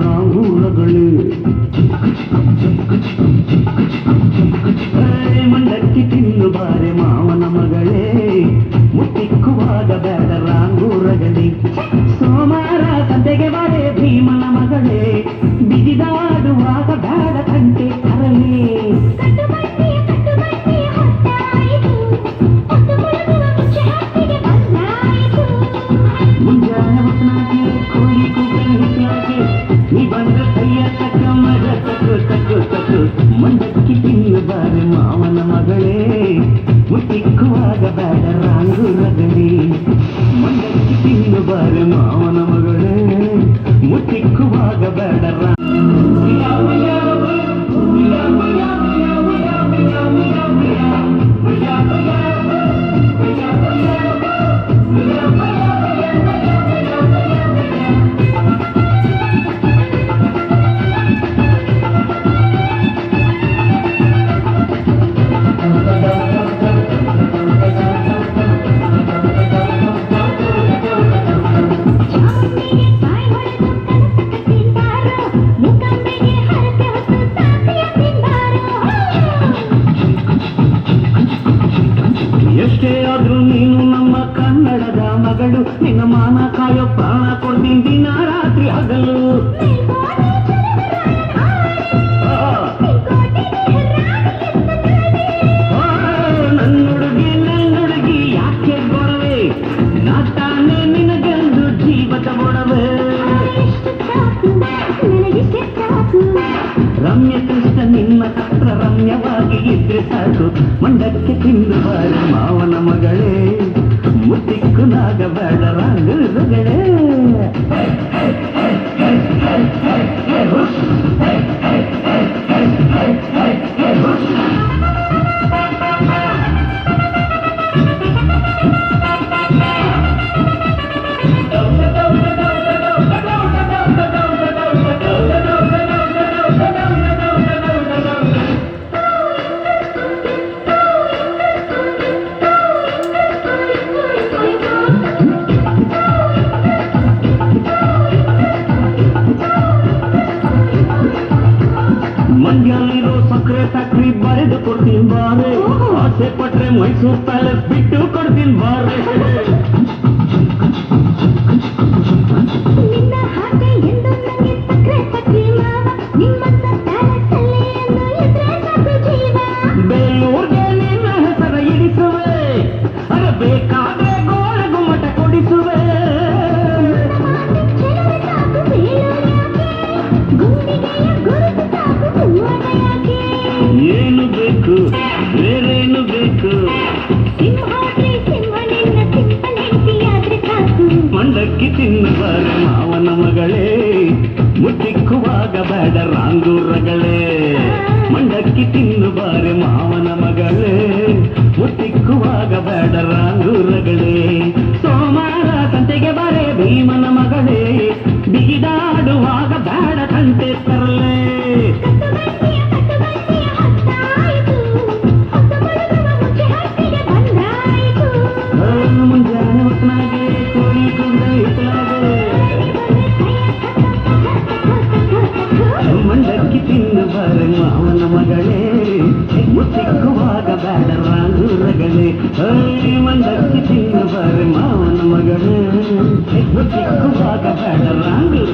ರಾಂಗೂಲಗಳು ಏ, ಮಂಡಕ್ಕಿ ತಿನ್ನು ಬಾರೆ ಮಾವನ ಮಗಳೇ. ಮುತ್ತಿಕ್ಕುವಾಗಬೇಡ ರಾಂಗೂರಗಳಿ ಸೋಮಾರ ಸಂತೆಗೆ ಬಾರೆ ಭೀಮನ ಮಗಳೇ. ಬಿಗಿದಾಡುವಾಗ ಬೇಡ ಕಂಟೆ ಮುಂಜಾನೆ ಕಟ್ಟುಬಟ್ಟೆ ತಿನ್ನು ಬಾರೆ ಮಾವನ ಮಗಳೇ ಮುತ್ತಿಕ್ಕುವಾಗ ಬೇಡ ರಾಂಗುರಗಳಿ ಮಂಡಕ್ಕಿ ತಿನ್ನು ಬಾರೆ ಮಾವನ ಕೊಡ್ತೀನಿ ದಿನ ರಾತ್ರಿ ಹಗಲು ಮೇಲ್ಕೋಟೆ ಚಲವರಾಯನ ಆ, ಮೇಲ್ಕೋಟೆಗೆ ಆ, ನನ್ನುಡುಗಿ ನನ್ನುಡುಗಿ ಯಾಕೆ ಗೊಡವೆ ನಾ ತಾನೇ ನಿನಗೆಂದು ಜೀವದ ಗೊಡವೆ ಎಷ್ಟು ಸಾಕು ನನಗಿಷ್ಟೇ ಸಾಕು ರಮ್ಯ ಕೃಷ್ಣ ನಿನ್ನ ಹತ್ರ ರಮ್ಯವಾಗಿ ಇದ್ರೆ ಸಾಕು ಮಂಡಕ್ಕೆ ತಿಂದು ಬಾರಿ ಮಾವನ ಮಗಳೇ ಮುತ್ತಿಕ್ಕು ನಾಗಬೇಡ ರಾಂಗುಗಳೇ ಮಂಡ್ಯಲ್ಲಿರೋ ಸಕ್ಕರೆ ಫ್ಯಾಕ್ಟ್ರಿ ಬರೆದು ಕೊಡ್ತೀನಿ ಬಾರೆ ಆಸೆ ಪಟ್ರೆ ಮೈಸೂರು ಪ್ಯಾಲೇಸ್ ಬಿಟ್ಟು ಕೊಡ್ತೀನಿ ಬಾರೆ ಏನು ಬೇಕು ಬೇರೇನು ಬೇಕು ಸಿಂಹಾದ್ರಿ ಸಿಂಹ ನಿನ್ನ ಸಿಂಪನೆಂಟಿಯಾದ್ರೆ ಸಾಕು ಮಂಡಕ್ಕಿ ತಿನ್ನಬಾರೆ ಮಾವನ ಮಗಳೇ ಮುಟ್ಟಿಕ್ಕುವಾಗ ಬೇಡ ರಾಂಗೂರಗಳೇ ಮಂಡಕ್ಕಿ ತಿನ್ನುಬಾರೆ ಮಾವನ ಮಗಳೇ ಮುಟ್ಟಿಕ್ಕುವಾಗ ಬೇಡ ರಾಂಗೂರಗಳೇ ಸೋಮವಾರ ಸಂತೆಗೆ ಬಾರೆ ಭೀಮನ ಮಗಳೇ ಬಿಗಿದಾಡುವಾಗ ಬೇಡ ಕಂಟೆ ತರಲೇ ನಿನ್ನವರೆ ಮಾವನ ಮಗಳೇ ಸಿಕ್ಕುವಾಗ ಬೇಡ ರಾಜುರಗಳೇ ಹಳ್ಳಿ ಮಂದಕ್ಕೆ ತಿನ್ನವರೆ ಮಾವನ ಮಗಳೇ ಸಿಕ್ಕುವಾಗ ಬೇಡ ರಾಜು